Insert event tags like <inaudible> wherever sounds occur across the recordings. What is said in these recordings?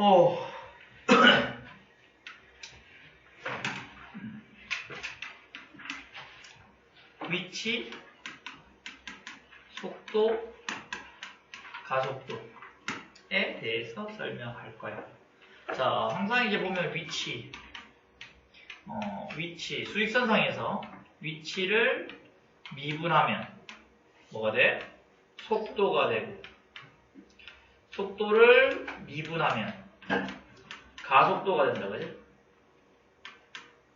어. <coughs> 위치, 속도, 가속도에 대해서 설명할 거야. 자, 항상 이제 보면 위치, 어, 위치, 수익선상에서 위치를 미분하면 뭐가 돼? 속도가 되고 속도를 미분하면 가속도가 된다, 그지?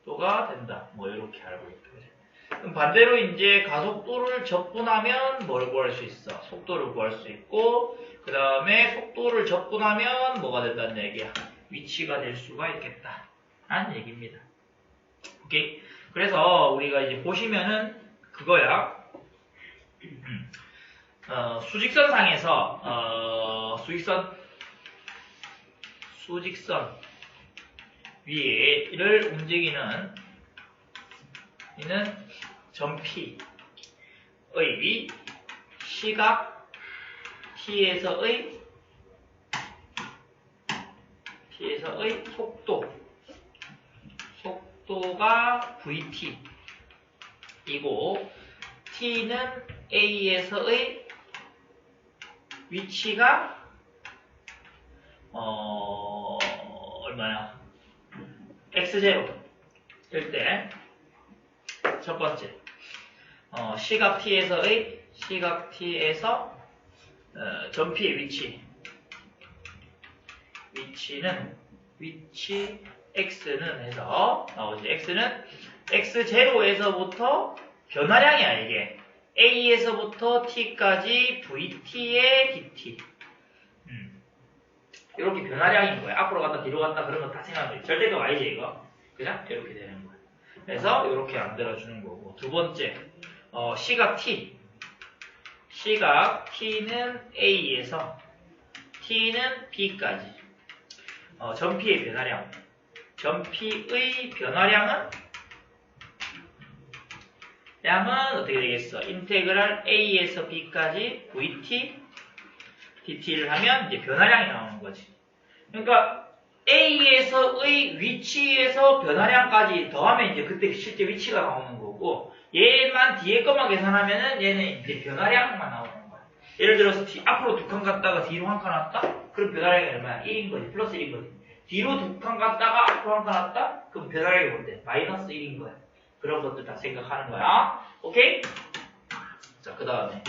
속도가 된다. 뭐 이렇게 알고 있다, 그지? 그럼 반대로 이제 가속도를 적분하면 뭘 구할 수 있어? 속도를 구할 수 있고 그 다음에 속도를 적분하면 뭐가 된다는 얘기야? 위치가 될 수가 있겠다. 라는 얘기입니다. 오케이? 그래서 우리가 이제 보시면은 그거야. <clears throat> 어, 수직선상에서 어, 수직선 수직선 위를 움직이는 이는 점피의 시각 t에서의 t에서의 속도 속도가 vt이고 t는 a에서의 위치가 어 얼마야? X0 일 때 첫 번째 어, 시각 t에서의 시각 t에서 어, 전피의 위치. 위치는 위치 x는 해서 나오지. X는 x0에서부터 변화량이야 이게. A에서부터 t까지 vt의 dt. 음. 이렇게 변화량인 거야 앞으로 갔다 뒤로 갔다 그런 거 다 생각해 절대값 아니지 이거? 그냥 이렇게 되는 거야 그래서 이렇게 만들어주는 거고 두 번째 어, 시각 t. 시각 t는 a에서 t는 b까지. 어, 전피의 변화량. 전피의 변화량은? 양은 어떻게 되겠어? 인테그랄 a에서 b까지 vt dt를 하면 이제 변화량이 나오는 거지. 그러니까 a에서 의 위치에서 변화량까지 더하면 이제 그때 실제 위치가 나오는 거고 얘만 뒤에 것만 계산하면은 얘는 이제 변화량만 나오는 거야. 예를 들어서 뒤, 앞으로 두 칸 갔다가 뒤로 한 칸 왔다? 그럼 변화량이 얼마야? 1인 거지. 플러스 1인 거지. 뒤로 두 칸 갔다가 앞으로 한 칸 왔다? 그럼 변화량이 뭔데? 마이너스 1인 거야. 그런 것들 다 생각하는 거야. 오케이? 자, 그 다음에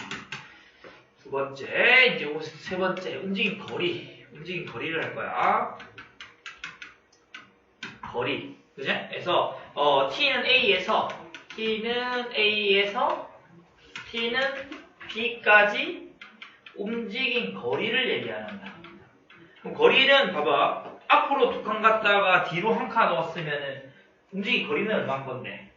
두 번째, 이제 세 번째, 움직임 거리. 움직임 거리를 할 거야. 거리. 그지? 그래서, 어, t는 a에서, t는 a에서, t는 b까지 움직임 거리를 얘기하는 거야. 그럼 거리는, 봐봐. 앞으로 두 칸 갔다가 뒤로 한 칸 왔으면은, 움직임 거리는 얼마인 건데?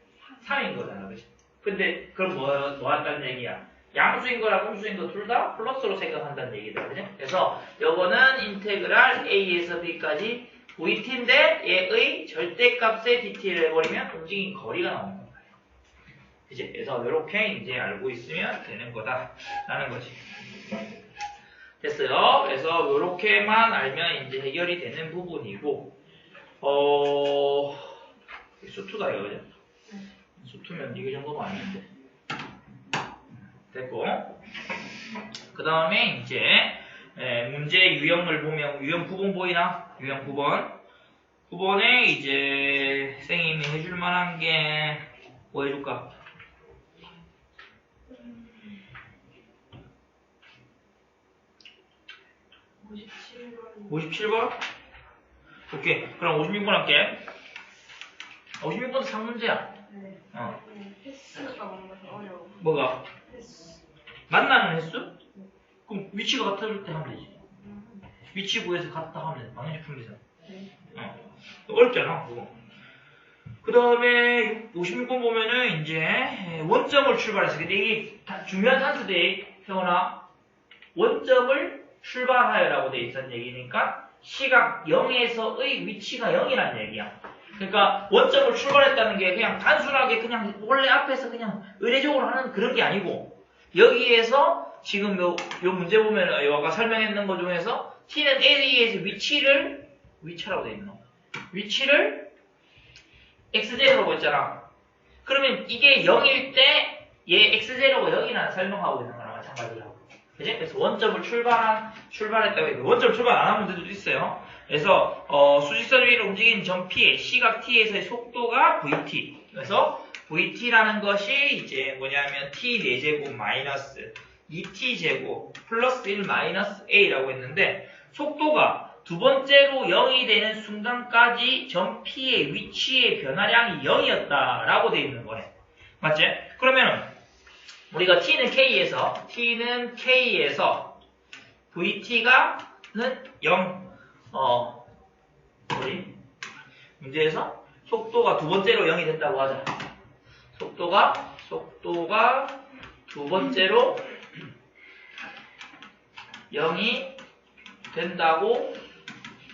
3인 거잖아, 그치? 근데, 그럼 뭐, 뭐 한다는 얘기야? 양수인 거랑 음수인 거 둘 다 플러스로 생각한다는 얘기다, 그죠? 그래서, 요거는 인테그랄 a에서 b까지 vt인데, 얘의 절대값의 dt를 해버리면 움직임 거리가 나오는 거예요. 그치? 그래서, 요렇게 이제 알고 있으면 되는 거다. 라는 거지. 됐어요? 그래서, 요렇게만 알면 이제 해결이 되는 부분이고, 어, 수투다, 이거, 그죠? 수투면 이거 정도면 아닌데. 됐고. 그 다음에 이제, 에, 문제 유형을 보면, 유형 9번 보이나? 유형 9번. 9번에 이제, 선생님이 해줄 만한 게, 뭐 해줄까? 번 57번? 오케이. 그럼 56번 할게. 56번도 상문제야. 네. 어. 어려워. 뭐가? 만나는 횟수? 그럼 위치가 같을 때 하면 되지. 위치 구해서 같다 하면 돼. 방정식 계산. 네. 어. 어렵잖아, 그거. 그 다음에 56번 보면은 이제 원점을 출발해서 근데 이게 다 중요한 산수대 태어나 원점을 출발하여라고 돼 있었는 얘기니까 시각 0에서의 위치가 0이라는 얘기야. 그러니까 원점을 출발했다는 게 그냥 단순하게 그냥 원래 앞에서 그냥 의례적으로 하는 그런 게 아니고 여기에서 지금 요, 요 문제 보면 요 아까 설명했는 것 중에서 t는 a에서 위치를 위치라고 돼 있노? 위치를 x제로라고 했잖아. 그러면 이게 0일 때 얘 x제로가 0이라는 설명하고 있는 거랑 마찬가지라고. 그지? 그래서 원점을 출발한, 출발했다고 해도 원점 출발 안한 문제도 있어요. 그래서, 어, 수직선 위로 움직이는 점 P의 시각 T에서의 속도가 VT. 그래서 VT라는 것이 이제 뭐냐면 T 4제곱 마이너스 2T제곱 플러스 1 마이너스 A라고 했는데, 속도가 두 번째로 0이 되는 순간까지 점 P의 위치의 변화량이 0이었다라고 되어 있는 거네. 맞지? 그러면 우리가 T는 K에서 T는 K에서 VT가는 0, 어, 우리 문제에서 속도가 두 번째로 0이 됐다고 하자. 속도가 속도가 두 번째로 0이 된다고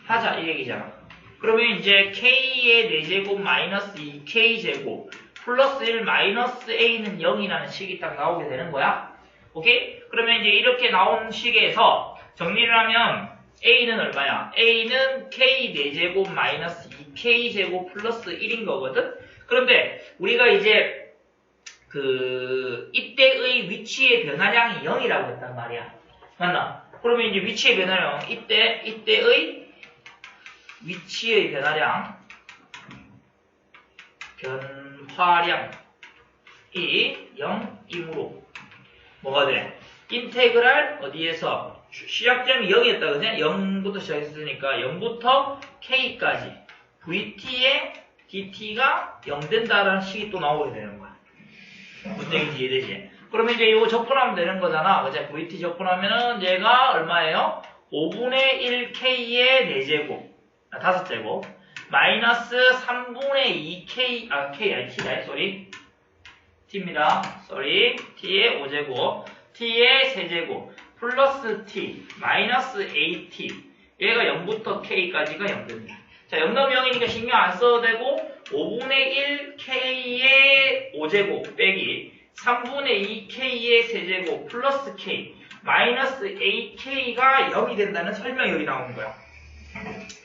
하자 이 얘기잖아. 그러면 이제 K의 4제곱 마이너스 2K제곱 플러스 1 마이너스 A는 0이라는 식이 딱 나오게 되는 거야. 오케이? 그러면 이제 이렇게 나온 식에서 정리를 하면 A는 얼마야? A는 K 4제곱 마이너스 2K제곱 플러스 1인 거거든? 그런데 우리가 이제 그 이때의 위치의 변화량이 0이라고 했단 말이야. 맞나? 그러면 이제 위치의 변화량 이때 이때의 위치의 변화량 변화량이 0이므로 뭐가 돼? 인테그랄 어디에서 시- 시작점이 0이었다 그지? 0부터 시작했으니까 0부터 k까지 vt의 dt가 0 된다라는 식이 또 나오게 되는 거야. 얘기인지 이해되지? 그러면 이제 이거 적분하면 되는 거잖아. 그죠? VT 적분하면은 얘가 얼마예요? 5분의 1K의 4제곱. 아, 5제곱. 마이너스 3분의 2K, 아, K, 아니, T다, 쏘리. T입니다. 쏘리. T의 5제곱. T의 3제곱. 플러스 T, 마이너스 AT. 얘가 0부터 K까지가 0 됩니다. 자, 0넘 0이니까 신경 안 써도 되고, 5분의 1K의 5제곱 빼기 3분의 2K의 세제곱 플러스 K 마이너스 AK가 0이 된다는 설명이 여기 나오는 거야.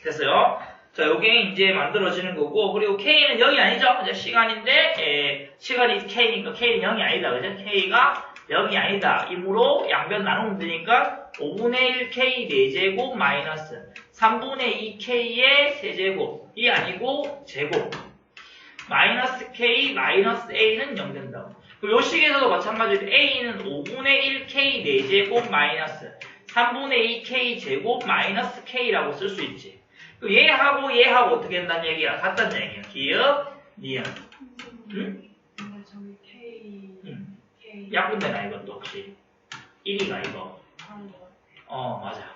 됐어요? 자, 요게 이제 만들어지는 거고, 그리고 K는 0이 아니죠? 이제 시간인데, 에, 시간이 K니까 K는 0이 아니다. 그죠? K가 0이 아니다. 이므로 양변 나누면 되니까, 5분의 1K 4제곱 마이너스 3분의 2K의 세제곱이 아니고, 제곱. 마이너스 K 마이너스 A는 0 된다고. 그리고 요 식에서도 마찬가지로 A는 5분의 1K 4제곱 마이너스 3분의 2K 제곱 마이너스 K라고 쓸 수 있지. 그 얘하고 얘하고 어떻게 된다는 얘기야? 같다는 얘기야. 기억, 니은. 응? 약분되나 이것도 혹시? 1이가 이거. 어, 맞아.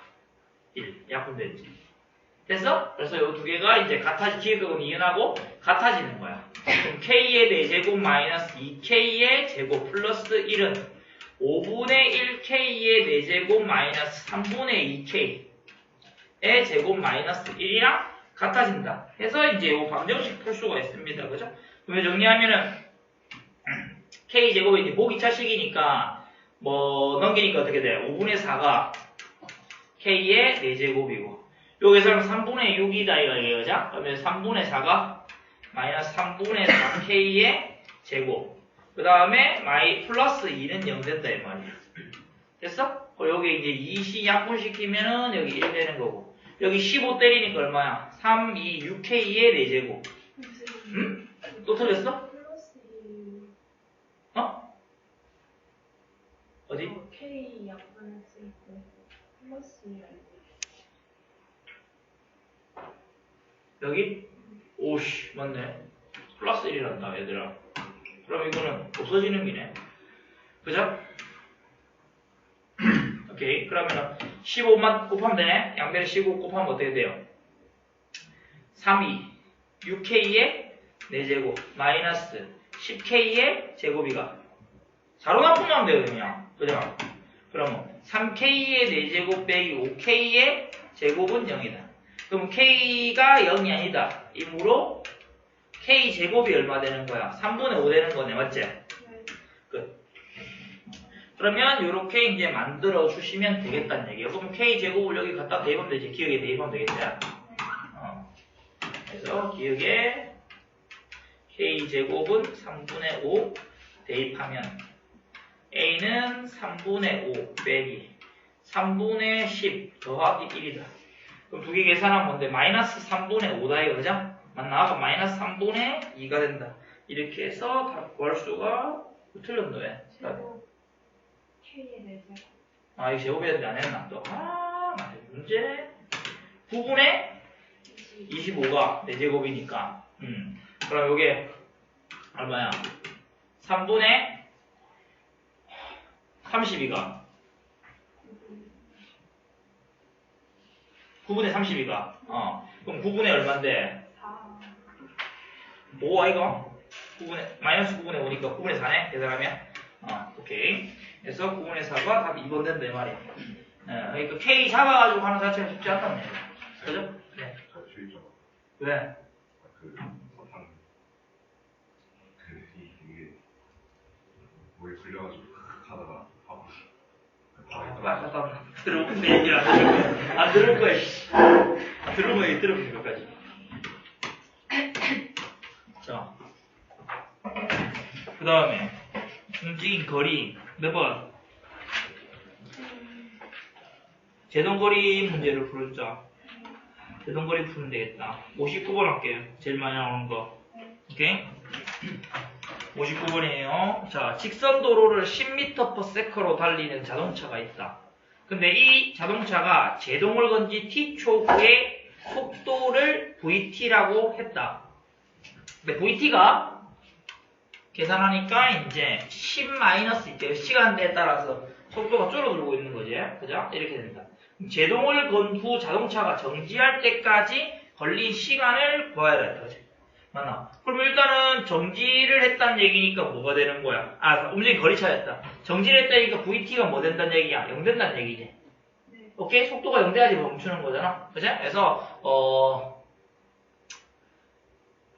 1. 약분되지. 됐어? 그래서 이 두 개가 이제 같아지, 기획하고 니은하고 같아지는 거야. 그럼 K의 4제곱 마이너스 2K의 제곱 플러스 1은 5분의 1K의 4제곱 마이너스 3분의 2K의 제곱 마이너스 1이랑 같아진다. 해서 이제 이 방정식 풀 수가 있습니다. 그죠? 그러면 정리하면은 K제곱이 이제 보기 차식이니까 뭐 넘기니까 어떻게 돼? 5분의 4가 K의 4제곱이고 여기서는 3분의 6이다 이거죠? 그러면 3분의 4가 마이너스 3분의 4K의 제곱 그 다음에 마이 플러스 2는 0 된다 이 말이야 됐어? 여기 이제 2시 약분시키면은 여기 1 되는 거고 여기 15 때리니까 얼마야? 3, 2, 6K의 4제곱 응? 또 틀렸어? 어? 어디? 어, K 때 플러스 여기? 오씨 맞네 플러스 1이란다 얘들아 그럼 이거는 없어지는 기네 그죠? <clears throat> 오케이 그러면은 15만 곱하면 되네 양변에 15 곱하면 어떻게 돼요? 3, 2 6K의 4제곱 마이너스 10K의 제곱이가 자로 납품하면 돼요 그냥 그죠? 그러면 3K의 4제곱 빼기 5K의 제곱은 0이다 그럼 K가 0이 아니다. 이므로 K 제곱이 얼마 되는 거야? 3분의 5 되는 거네, 맞지? 그러면 이렇게 이제 만들어 주시면 되겠다는 얘기예요. 그럼 K 제곱을 여기 갖다 대입하면 되지. 기억에 대입하면 되겠지? 그래서 기억에 k제곱은 3분의 5 대입하면 a는 3분의 5 빼기 3분의 10 더하기 1이다. 그럼 두 개 계산하면 뭔데? 마이너스 3분의 5다 이거죠? 맞나? 그럼 마이너스 3분의 2가 된다. 이렇게 해서 답 구할 수가 틀렸네. 왜? 제곱 아, 이거 제곱해야 안 했나? 또. 아, 맞아. 문제 9분의 20 25가 4제곱이니까. 음. 그럼 요게 얼마야? 3분의 32가 9분의 32가 어. 그럼 9분의 얼만데? 4 5 아이가? 9분의 마이너스 9분의 5니까 9분의 4네 계산하면 어 오케이 그래서 9분의 4가 답 2번 된다 이 말이야 어, 그러니까 K 잡아가지고 하는 자체가 쉽지 않다는 얘기야 그죠? 네. 왜? 그 그 이- 이게 목에 걸려가지고 하다가 아, 들어본 내 얘기를 안 들을 거야 안 들을 거야 들으면 여기까지 자그 다음에 움직인 거리 몇 번? 제동거리 문제를 풀자. 제동거리 풀면 되겠다. 59번 할게요. 제일 많이 나오는 거. 오케이? 59번이에요. 자, 직선 도로를 10m/s로 달리는 자동차가 있다. 근데 이 자동차가 제동을 건 지 T초 후에 속도를 VT라고 했다. 근데 VT가 계산하니까 이제 10 마이너스 있대요. 시간대에 따라서 속도가 줄어들고 있는 거지. 그죠? 이렇게 된다. 제동을 건 후 자동차가 정지할 때까지 걸린 시간을 구해야 된다. 맞나? 그럼 일단은 정지를 했다는 얘기니까 뭐가 되는 거야? 아, 움직임 거리 차였다. 정지를 했다니까 VT가 뭐 된다는 얘기야? 0 된다는 얘기지. 네. 오케이? 속도가 0 돼야지 멈추는 거잖아. 그지? 그래서, 어,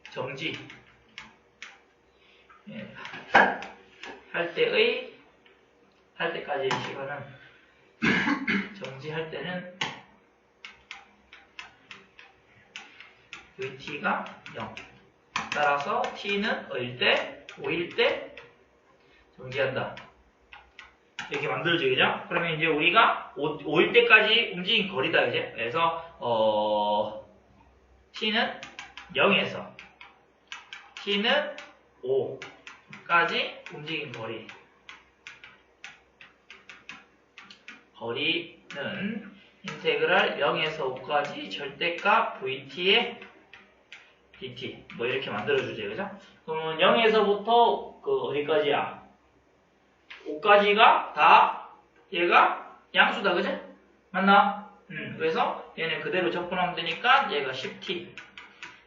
정지. 예. 할 때의, 할 때까지의 시간은, <coughs> 정지할 때는, VT가 0. 따라서 T는 어일 때, 5일 때, 정지한다. 이렇게 만들어져, 그죠? 그러면 이제 우리가 5, 일 때까지 움직인 거리다, 이제. 그래서, 어, T는 0에서 T는 5까지 움직인 거리. 거리는 인테그랄 0에서 5까지 절대값 VT의 dt. 뭐 이렇게 만들어주죠, 그죠? 그러면 0에서부터 그 어디까지야? 5까지가 다 얘가 양수다, 그죠? 맞나? 음, 그래서 얘는 그대로 접근하면 되니까 얘가 10t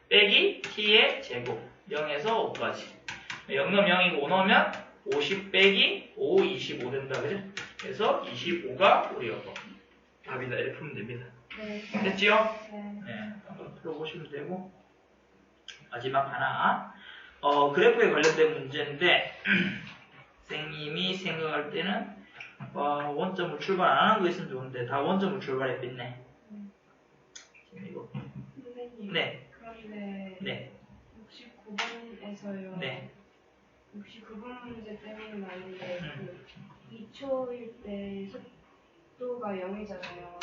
빼기 t의 제곱 0에서 5까지 0 넣으면 0이고 5 넣으면 50 빼기 5, 25 된다, 그죠? 그래서 25가 우리 여거 답이다 이렇게 풀면 됩니다. 네. 됐지요? 네. 네, 한번 풀어보시면 되고 마지막 하나 어, 그래프에 관련된 문제인데 <clears throat> 선생님이 생각할 때는 와, 원점을 출발 안 하는 거 있으면 좋은데 다 원점을 지금 이거 선생님. 네, 그런데 네, 69번에서요. 네 69번 문제 때문은 아닌데 음. 그 2초일 때 속도가 0이잖아요.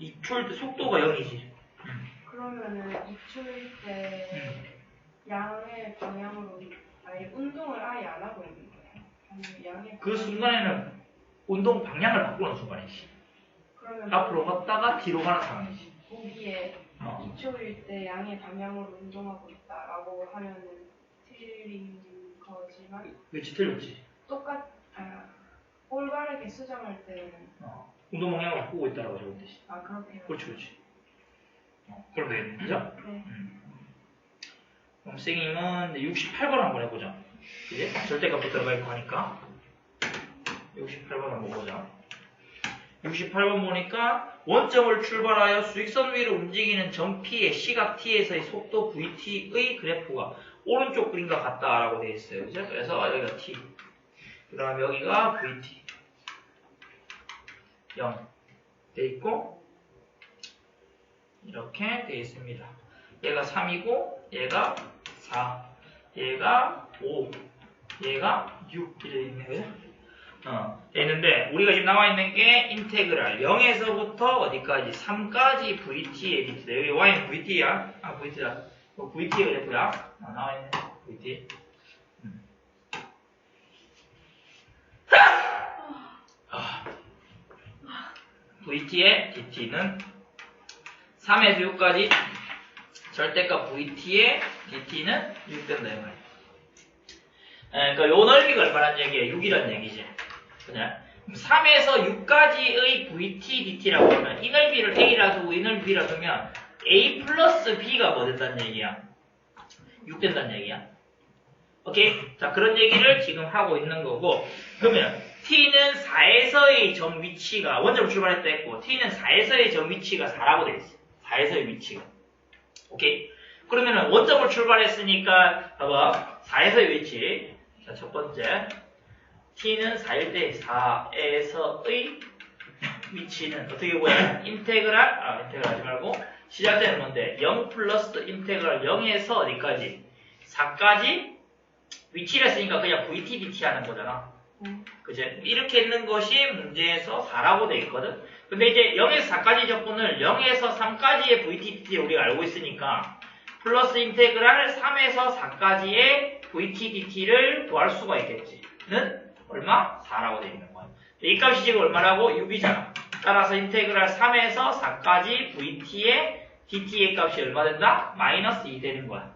2초일 때 속도가 0이지 그러면은 2초일 때 음. 양의 방향으로 아예 운동을 아예 안 하고 있는 거예요. 양의 그 순간에는 운동 방향을 바꾸는 순간이지 그러면 앞으로 갔다가 뒤로 가는 상황이지 보기에 어. 2초일 때 양의 방향으로 운동하고 있다라고 하면은 틀린 거지만 그렇지 틀렸지 똑같 아, 올바르게 수정할 때는 어. 운동 방향을 바꾸고 있다라고 적은 뜻이 아 그렇게요. 그렇지 그렇지 어, 그럼 되겠네 그죠? 네. 쌤님은 68번 한번 해보자. 그지? 절대값도 들어가 있고 하니까. 68번 한번 보자. 68번 보니까 원점을 출발하여 수직선 위로 움직이는 점 P의 시각 T에서의 속도 VT의 그래프가 오른쪽 그림과 같다라고 되어 있어요. 그죠? 그래서 여기가 T. 그 다음에 여기가 VT. 0. 돼 있고, 이렇게 되어 있습니다. 얘가 3이고 얘가 4 얘가 5 얘가 6 이렇게 있는 거죠? 어, 돼 있는데 우리가 지금 나와 있는 게 인테그랄 0에서부터 어디까지 3까지 VT의 비트다. 여기 y는 VT야. 아 VT다. VT가 그랬고요. 아, 나와 있네. VT. 음. 아. VT의 DT는 3에서 6까지 절대값 VT의 DT는 6 된다 이 말이야. 에, 그러니까 요 넓이가 얼마란 얘기예요? 6이란 얘기지. 그냥 3에서 6까지의 VT, DT라고 하면 이 넓이를 A라 두고 이 넓이 B라 두면 A 플러스 B가 뭐 된다는 얘기야? 6 된다는 얘기야. 오케이? 자, 그런 얘기를 지금 하고 있는 거고 그러면 T는 4에서의 점 위치가 원점 출발했다 했고 T는 4에서의 점 위치가 4라고 돼 있어. 4에서의 위치가. 오케이? 그러면은 원점을 출발했으니까 봐봐. 4에서의 위치. 자, 첫 번째. t는 4일 때 4에서의 위치는 어떻게 보여? 인테그랄, 아, 인테그랄 하지 말고, 시작되는 건데, 0 플러스 인테그랄 0에서 어디까지? 4까지? 위치를 했으니까 그냥 VT, DT 하는 거잖아. 음. 그제? 이렇게 있는 것이 문제에서 4라고 돼 있거든? 근데 이제 0에서 4까지 적분을 0에서 3까지의 VT, DT를 우리가 알고 있으니까, 플러스 인테그랄 3에서 4까지의 VT, DT를 구할 수가 있겠지. 는 얼마? 4라고 되어 있는 거야. 이 값이 지금 얼마라고? 6이잖아. 따라서 인테그랄 3에서 4까지 VT의 DT의 값이 얼마 된다? 마이너스 2 되는 거야.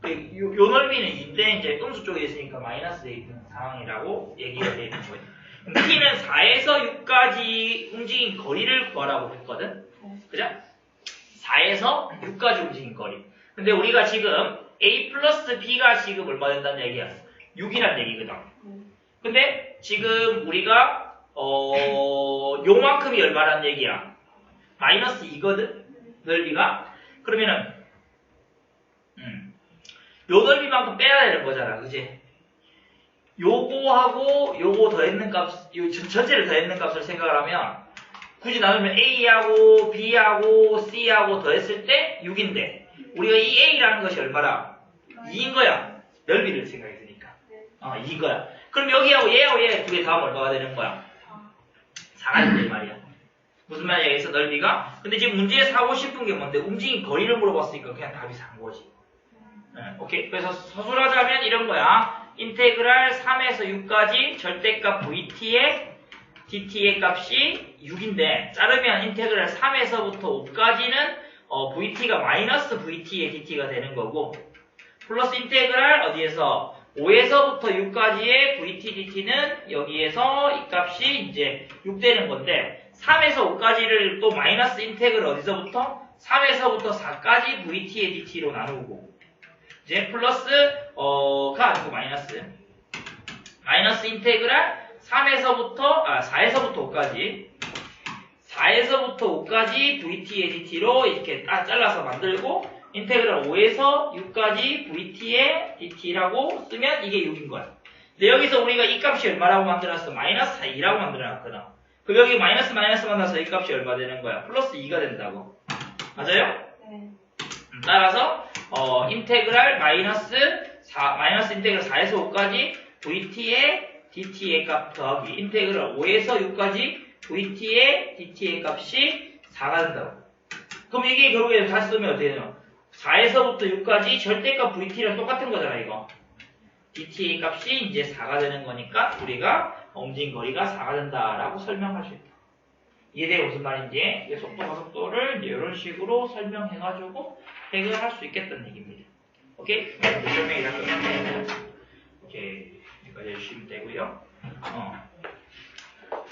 그 요, 요 넓이는 2인데 이제 음수 쪽에 있으니까 마이너스 되어 있는 상황이라고 얘기가 되어 있는 거예요. T는 4에서 6까지 움직인 거리를 구하라고 했거든? 그죠? 4에서 6까지 움직인 거리. 근데 우리가 지금 A 플러스 B가 지금 얼마 된다는 얘기야? 6이란 얘기거든. 음. 근데 지금 우리가 어 요만큼이 얼마란 얘기야? 마이너스 2거든? 넓이가? 그러면은 음, 요 넓이만큼 빼야 되는 거잖아. 그지? 요거하고 요거 더했는 값, 요 전- 전체를 더했는 값을 생각을 하면 굳이 나누면 A하고 B하고 C하고 더했을 때 6인데 우리가 이 A라는 것이 얼마라? 2인 거야. 넓이를 생각했으니까. 어, 이거야. 그럼 여기하고 얘하고 얘 두 개 다음 얼마가 되는 거야? 4가 된다 이 말이야. 무슨 말이야? 여기서 넓이가? 근데 지금 문제에서 하고 싶은 게 뭔데? 움직인 거리를 물어봤으니까 그냥 답이 4인 거지. 네, 오케이. 그래서 서술하자면 이런 거야. 인테그랄 3에서 6까지 절대값 VT의 DT의 값이 6인데 자르면 인테그랄 3에서부터 5까지는 어, VT가 마이너스 VT의 DT가 되는 거고 플러스 인테그랄 어디에서 5에서부터 6까지의 VT, DT는 여기에서 이 값이 이제 6 되는 건데 3에서 5까지를 또 마이너스 인테그랄 어디서부터? 3에서부터 4까지 VT의 DT로 나누고 이제 플러스 어가 아니고 마이너스 마이너스 인테그랄 3에서부터 아 4에서부터 5까지 4에서부터 5까지 VT의 DT로 이렇게 딱 잘라서 만들고 인테그랄 5에서 6까지 VT의 DT라고 쓰면 이게 6인 거야. 근데 여기서 우리가 이 값이 얼마라고 만들었어? 마이너스 2라고 만들어놨거든. 그럼 여기 마이너스 마이너스 만나서 이 값이 얼마 되는 거야? 플러스 2가 된다고. 맞아요? 네. 음, 따라서 어, 인테그랄 마이너스 4, 마이너스 인테그랄 4에서 5까지 VT의 DT의 값 더하기 인테그랄 5에서 6까지 VT의 DT의 값이 4가 된다고. 그럼 이게 결국에 다시 쓰면 어떻게 되냐? 4에서부터 6까지 절대값 VT랑 똑같은 거잖아, 이거. DT의 값이 이제 4가 되는 거니까 우리가 움직인 거리가 4가 된다라고 설명할 수 있다. 이해돼요? 무슨 말인지? 속도 가속도를 이런 식으로 설명해가지고 해결할 수 있겠다는 얘기입니다. 오케이? 네, 설명이 다 끝났네요. 오케이. 여기까지 해주시면 되고요. 어.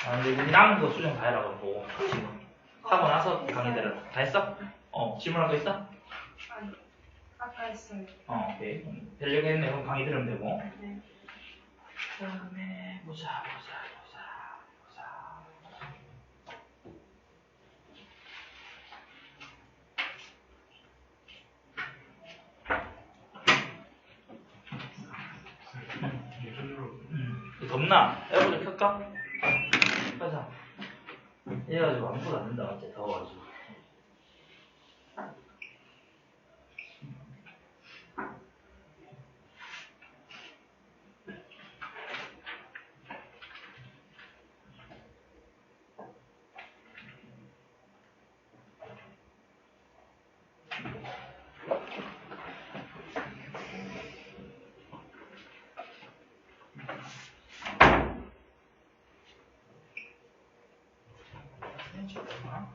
아, 근데 우리 남은 거 수정 다 해라고 보고 지금 하고 나서 강의 들어. 다 했어? 어. 질문한 거 있어? 아니, 아까 했어요. 어, 오케이. 했네. 그럼 강의 들으면 되고. 네. 그 다음에 보자, 보자, 보자. 예전으로 음, 덥나? 에어컨 좀 켤까? 켜자. 이래가지고 아무것도 안 된다, 어째 더워가지고.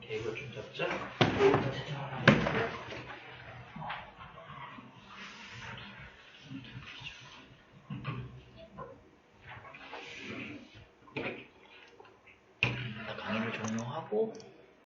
이거 좀 잡자.